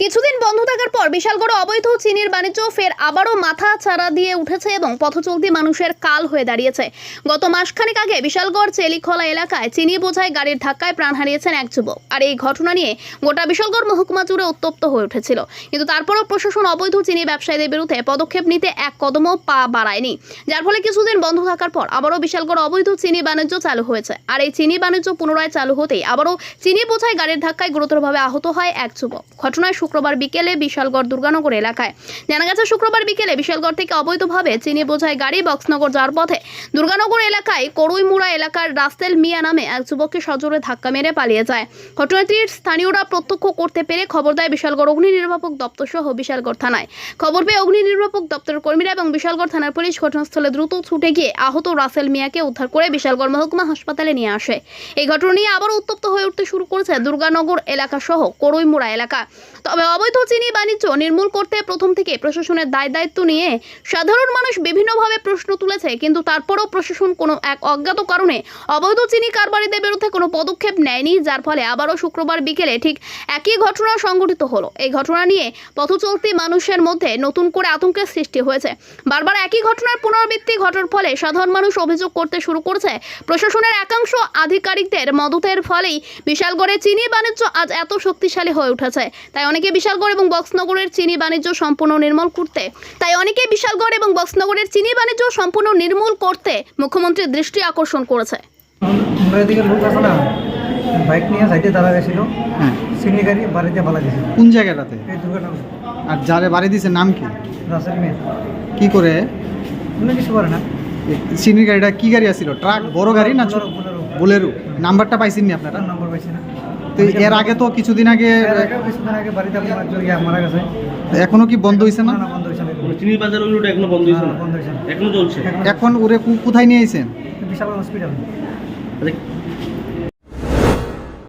কিছুদিন বন্ধ থাকার পর বিশালগড় অবৈধ চিনির বাণিজ্য ফের আবারও মাথা ছাড়া দিয়ে উঠেছে এবং পথচলতি মানুষের কাল হয়ে দাঁড়িয়েছে। গত মাসখানেক আগে বিশালগড় চেলিখলা এলাকায় চিনি বোঝায় গাড়ির ধাক্কায় প্রাণ হারিয়েছেন এক যুবক। আর এই ঘটনা নিয়ে গোটা বিশালগড় মহকুমা জুড়ে উত্তপ্ত হয়ে উঠেছিল। কিন্তু তারপরও প্রশাসন অবৈধ চিনি ব্যবসায়ীদের বিরুদ্ধে পদক্ষেপ নিতে এক কদমও পা বাড়ায়নি। যার ফলে কিছুদিন বন্ধ থাকার পর আবারও বিশালগড় অবৈধ চিনি বাণিজ্য চালু হয়েছে। আর এই চিনি বাণিজ্য পুনরায় চালু হতেই আবারও চিনি বোঝায় গাড়ির ধাক্কায় গুরুতরভাবে আহত হয় এক যুবক। ঘটনায় শুক্রবার বিকেলে বিশালগড় দুর্গানগর এলাকায়। জানা গেছে, শুক্রবার বিকেলে বিশালগড় থেকে অবৈধভাবে চিনি বোঝায় গাড়ি বক্সনগর যাওয়ার পথে দুর্গানগর এলাকায় করুইমুড়া এলাকার রাসেল মিয়া নামে এক যুবককে সজোরে ধাক্কা মেরে পালিয়ে যায়। ঘটনাটির স্থানীয়রা প্রত্যক্ষ করতে পেরে খবর দেয় বিশালগড় অগ্নি নির্বাপক দপ্তর সহ বিশালগড় থানায়। খবর পেয়ে অগ্নি নির্বাপক দপ্তরের কর্মীরা এবং বিশালগড় থানার পুলিশ ঘটনাস্থলে দ্রুত ছুটে গিয়ে আহত রাসেল মিয়াকে উদ্ধার করে বিশালগড় মহকুমা হাসপাতালে নিয়ে আসে। এই ঘটনা নিয়ে আবারও উত্তপ্ত হয়ে উঠতে শুরু করেছে দুর্গানগর এলাকা সহ করইমুড়া এলাকা তবে অবৈধ চিনি বাণিজ্য নির্মূল করতে প্রথম থেকে প্রশাসনের দায় দায়িত্ব নিয়ে সাধারণ মানুষ বিভিন্নভাবে প্রশ্ন তুলেছে, কিন্তু তারপরও প্রশাসন কোনো এক অজ্ঞাত কারণে অবৈধ চিনি কারবারিদের বিরুদ্ধে কোনো পদক্ষেপ নেয়নি, যার ফলে আবারও শুক্রবার বিকেলে ঠিক একই ঘটনা সংঘটিত হলো। এই ঘটনা নিয়ে পথচলতি মানুষের মধ্যে নতুন করে আতঙ্কের সৃষ্টি হয়েছে। বারবার একই ঘটনার পুনরাবৃত্তি ঘটার ফলে সাধারণ মানুষ অভিযোগ করতে শুরু করেছে। প্রশাসনের একাংশ আধিকারিকদের মদতের ফলেই বিশালগড়ে চিনি বাণিজ্য আজ এত শক্তিশালী হয়ে উঠেছে। তাই অনেকে বিশালগড় এবং বক্সনগরের চিনি বাণিজ্য সম্পূর্ণ নির্মূল করতে। তাই অনেকে বিশালগড় এবং বক্সনগরের চিনি বাণিজ্য সম্পূর্ণ নির্মূল করতে মুখ্যমন্ত্রীর দৃষ্টি আকর্ষণ করেছে। আমরা এদিকে লোক আছে না বাইক নিয়ে সাইডে দাঁড়া গেছিল। হ্যাঁ। চিনি গাড়ি বাড়িতে গেছিল কোন জায়গাটাতে এই দুর্ঘটনা আর যারে বাড়ি দিছে নাম কি? রাসেল মেয়ে। কি করে? কোনো কিছু করে না। এ, গাড়িটা কি গাড়ি আছিল? ট্রাক বড় গাড়ি না ছোট? বোলেরো, নাম্বারটা পাইছেন নি আপনারা? নম্বর পাইছি না। তো এর আগে তো কিছুদিন আগে কিছুদিন আগে বাড়িতে আপনার একজন মারা গেছে। এখনও কি বন্ধ হয়েছে না? বন্ধ হয়েছে না। চিনির বাজার রোড এখনও বন্ধ হইছে না, বন্ধ হয়েছে এখনও চলছে? এখন ওরে কোথায় নিয়ে আইছেন? বিশাল হসপিটাল।